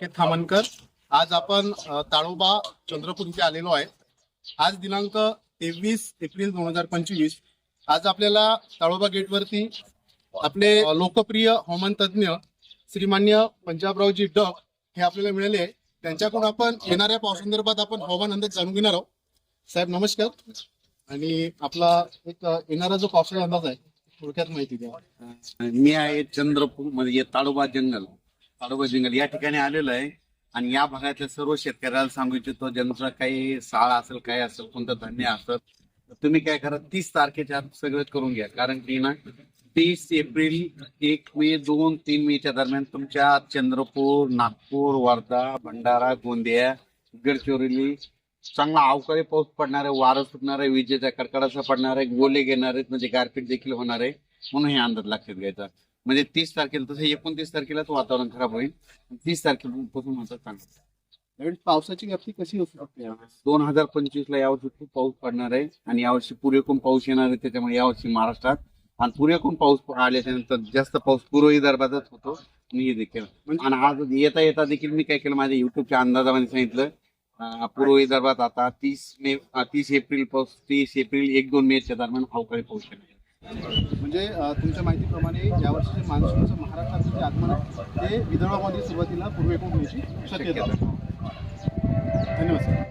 के थामनकर आज आपण ताळोबा चंद्रपूर इथे आलेलो आहे. आज दिनांक तेवीस एप्रिल दोन हजार पंचवीस. आज आपल्याला ताळोबा गेटवरती आपले लोकप्रिय हवामान तज्ज्ञ श्रीमान्य पंजाबरावजी डग हे आपल्याला मिळाले. त्यांच्याकडून आपण येणाऱ्या पावसांदर्भात आपण हवामान अंदाज जाणून घेणार आहोत. साहेब नमस्कार. आणि आपला एक येणारा जो पावसाचा अंदाज आहे थोडक्यात माहिती द्या. मी आहे चंद्रपूर म्हणजे ताळोबा जंगल. ताडोबा या ठिकाणी आलेलो आहे. आणि या भागातल्या सर्व शेतकऱ्याला सांगू इच्छितो ज्यांचा काही साळ असेल काय असेल कोणतं धान्य असेल तुम्ही काय करा तीस तारखेच्या आत सगळं करून घ्या. कारण की ना तीस एप्रिल एक मे दोन तीन मेच्या दरम्यान तुमच्या चंद्रपूर नागपूर वर्धा भंडारा गोंदिया गडचिरोली चांगला अवकाळी पाऊस पडणार आहे वारं सुटणार आहे विजेचा कडकडाचा पडणार आहे गोले घेणार आहेत म्हणजे गारपीट देखील होणार आहे म्हणून हे अंदाज लक्षात घ्यायचा. म्हणजे तीस तारखेला तसं एकोणतीस तारखेलाच वातावरण खराब होईल. तीस तारखेपासून मात्र चांगलं त्यावेळी पावसाची व्याप्ती कशी असू शकते? दोन हजार पंचवीस ला यावर्षी खूप पाऊस पडणार आहे आणि यावर्षी पुरेपूर पाऊस येणार आहे त्याच्यामुळे यावर्षी महाराष्ट्रात आणि पुरेपूर पाऊस आल्याच्यानंतर जास्त पाऊस पूर्व विदर्भातच होतो हे देखील. म्हणजे- आणि आज येता येता देखील मी काय केलं माझ्या युट्यूबच्या अंदाजामध्ये सांगितलं पूर्व विदर्भात आता तीस मे तीस एप्रिल पाऊस तीस एप्रिल एक दोन मेच्या दरम्यान अवकाळी पाऊस येणार म्हणजे तुमच्या माहितीप्रमाणे यावर्षी महाराष्ट्राचं महाराष्ट्राचं जे आगमन आहे ते विदर्भामध्ये सुरुवातीला पूर्वेकडून होण्याची शक्यता धन्यवाद सर.